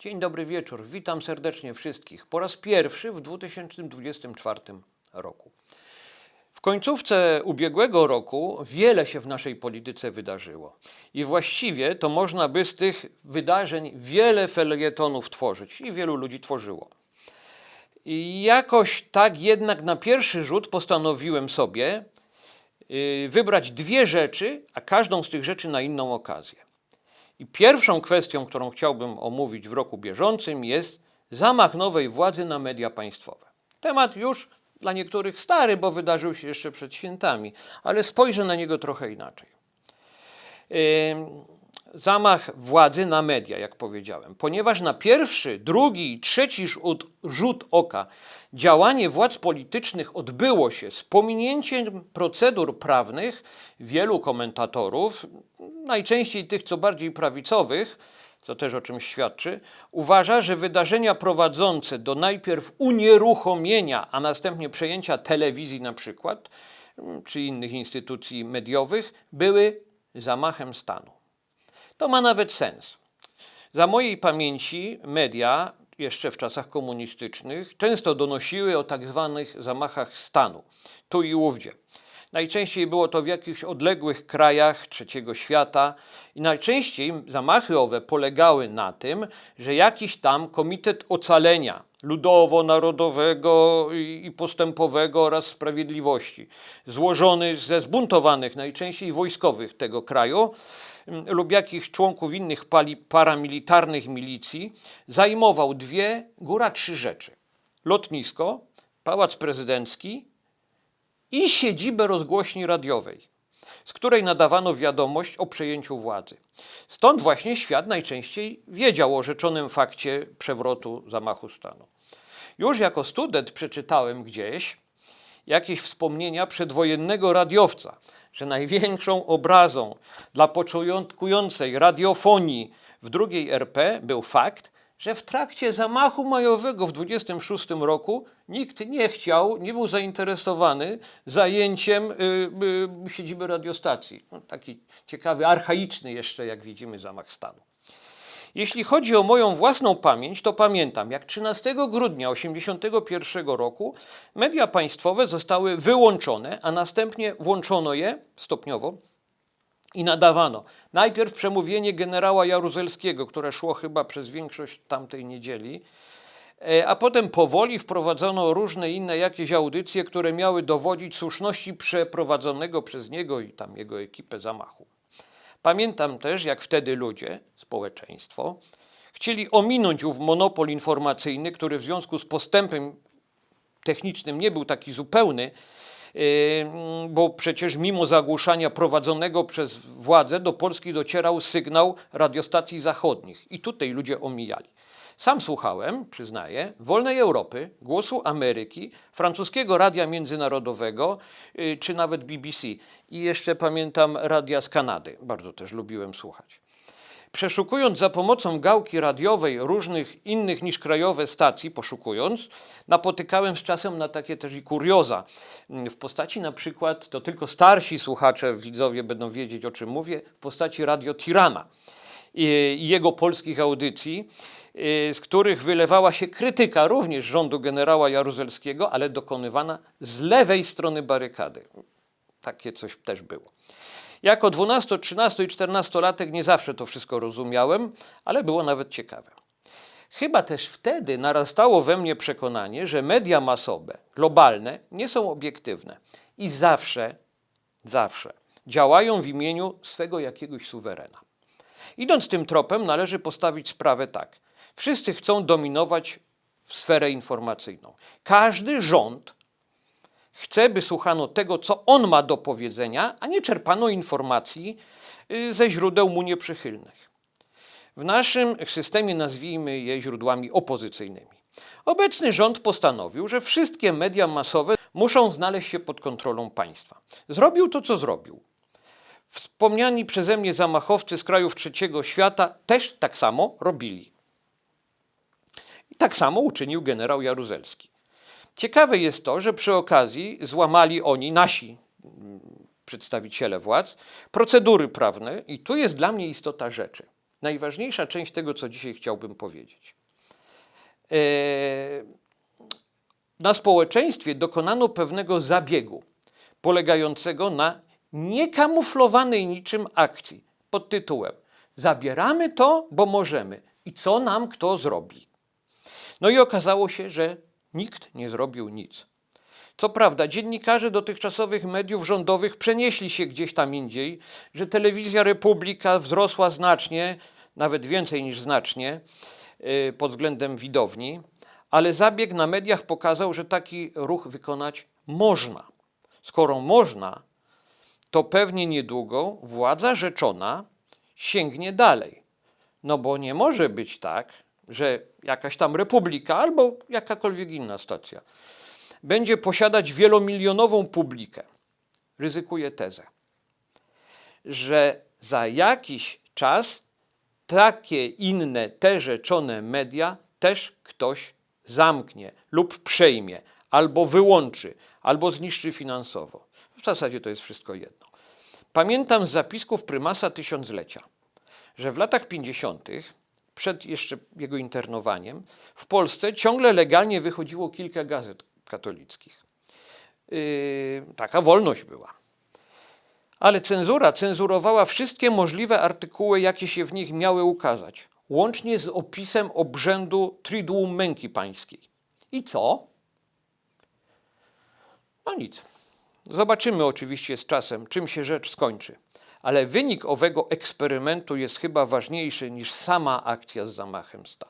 Dzień dobry wieczór, witam serdecznie wszystkich. Po raz pierwszy w 2024 roku. W końcówce ubiegłego roku wiele się w naszej polityce wydarzyło. I właściwie to można by z tych wydarzeń wiele felietonów tworzyć i wielu ludzi tworzyło. I jakoś tak jednak na pierwszy rzut postanowiłem sobie yy, wybrać dwie rzeczy, a każdą z tych rzeczy na inną okazję. I pierwszą kwestią, którą chciałbym omówić w roku bieżącym jest zamach nowej władzy na media państwowe. Temat już dla niektórych stary, bo wydarzył się jeszcze przed świętami, ale spojrzę na niego trochę inaczej. Zamach władzy na media, jak powiedziałem, ponieważ na pierwszy, drugi i trzeci rzut, oka działanie władz politycznych odbyło się z pominięciem procedur prawnych, wielu komentatorów, najczęściej tych co bardziej prawicowych, co też o czymś świadczy, uważa, że wydarzenia prowadzące do najpierw unieruchomienia, a następnie przejęcia telewizji na przykład, czy innych instytucji mediowych, były zamachem stanu. To ma nawet sens. Za mojej pamięci media, jeszcze w czasach komunistycznych, często donosiły o tak zwanych zamachach stanu, tu i ówdzie. Najczęściej było to w jakichś odległych krajach trzeciego świata i najczęściej zamachy owe polegały na tym, że jakiś tam komitet ocalenia ludowo-narodowego i postępowego oraz sprawiedliwości, złożony ze zbuntowanych, najczęściej wojskowych tego kraju m, lub jakichś członków innych paramilitarnych milicji, zajmował dwie, góra trzy rzeczy. Lotnisko, pałac prezydencki i siedzibę rozgłośni radiowej, z której nadawano wiadomość o przejęciu władzy. Stąd właśnie świat najczęściej wiedział o rzeczonym fakcie przewrotu zamachu stanu. Już jako student przeczytałem gdzieś jakieś wspomnienia przedwojennego radiowca, że największą obrazą dla początkującej radiofonii w II RP był fakt, że w trakcie zamachu majowego w 26 roku nikt nie chciał, nie był zainteresowany zajęciem y, y, siedziby radiostacji. No, taki ciekawy, archaiczny jeszcze, jak widzimy, zamach stanu. Jeśli chodzi o moją własną pamięć, to pamiętam, jak 13 grudnia 1981 roku media państwowe zostały wyłączone, a następnie włączono je stopniowo i nadawano. Najpierw przemówienie generała Jaruzelskiego, które szło chyba przez większość tamtej niedzieli, e, a potem powoli wprowadzono różne inne jakieś audycje, które miały dowodzić słuszności przeprowadzonego przez niego i tam jego ekipę zamachu. Pamiętam też, jak wtedy ludzie, społeczeństwo, chcieli ominąć ów monopol informacyjny, który w związku z postępem technicznym nie był taki zupełny, bo przecież mimo zagłuszania prowadzonego przez władzę do Polski docierał sygnał radiostacji zachodnich i tutaj ludzie omijali. Sam słuchałem, przyznaję, Wolnej Europy, Głosu Ameryki, francuskiego radia międzynarodowego yy, czy nawet BBC. I jeszcze pamiętam radia z Kanady, bardzo też lubiłem słuchać. Przeszukując za pomocą gałki radiowej różnych innych niż krajowe stacji, poszukując, napotykałem z czasem na takie też i kurioza. W postaci na przykład, to tylko starsi słuchacze, widzowie będą wiedzieć o czym mówię, w postaci Radio Tirana i jego polskich audycji, y, z których wylewała się krytyka również rządu generała Jaruzelskiego, ale dokonywana z lewej strony barykady. Takie coś też było. Jako 12, 13 i 14-latek nie zawsze to wszystko rozumiałem, ale było nawet ciekawe. Chyba też wtedy narastało we mnie przekonanie, że media masowe, globalne, nie są obiektywne i zawsze, zawsze działają w imieniu swego jakiegoś suwerena. Idąc tym tropem, należy postawić sprawę tak. Wszyscy chcą dominować w sferę informacyjną. Każdy rząd chce, by słuchano tego, co on ma do powiedzenia, a nie czerpano informacji y, ze źródeł mu nieprzychylnych. W naszym systemie nazwijmy je źródłami opozycyjnymi. Obecny rząd postanowił, że wszystkie media masowe muszą znaleźć się pod kontrolą państwa. Zrobił to, co zrobił. Wspomniani przeze mnie zamachowcy z krajów trzeciego świata też tak samo robili. I tak samo uczynił generał Jaruzelski. Ciekawe jest to, że przy okazji złamali oni, nasi przedstawiciele władz, procedury prawne, i tu jest dla mnie istota rzeczy. najważniejsza część tego, co dzisiaj chciałbym powiedzieć. E, na społeczeństwie dokonano pewnego zabiegu polegającego na niekamuflowanej niczym akcji pod tytułem Zabieramy to, bo możemy i co nam kto zrobi. No i okazało się, że nikt nie zrobił nic. Co prawda, dziennikarze dotychczasowych mediów rządowych przenieśli się gdzieś tam indziej, że telewizja Republika wzrosła znacznie, nawet więcej niż znacznie, yy, pod względem widowni, ale zabieg na mediach pokazał, że taki ruch wykonać można. Skoro można, to pewnie niedługo władza rzeczona sięgnie dalej. No bo nie może być tak, że jakaś tam republika albo jakakolwiek inna stacja będzie posiadać wielomilionową publikę. Ryzykuję tezę, że za jakiś czas takie inne te rzeczone media też ktoś zamknie lub przejmie, albo wyłączy, albo zniszczy finansowo. W zasadzie to jest wszystko jedno. Pamiętam z zapisków prymasa tysiąclecia, że w latach 50., przed jeszcze jego internowaniem, w Polsce ciągle legalnie wychodziło kilka gazet katolickich. Yy, taka wolność była. Ale cenzura cenzurowała wszystkie możliwe artykuły, jakie się w nich miały ukazać, łącznie z opisem obrzędu Triduum Męki Pańskiej. I co? No nic. Zobaczymy oczywiście z czasem, czym się rzecz skończy. Ale wynik owego eksperymentu jest chyba ważniejszy niż sama akcja z zamachem stanu.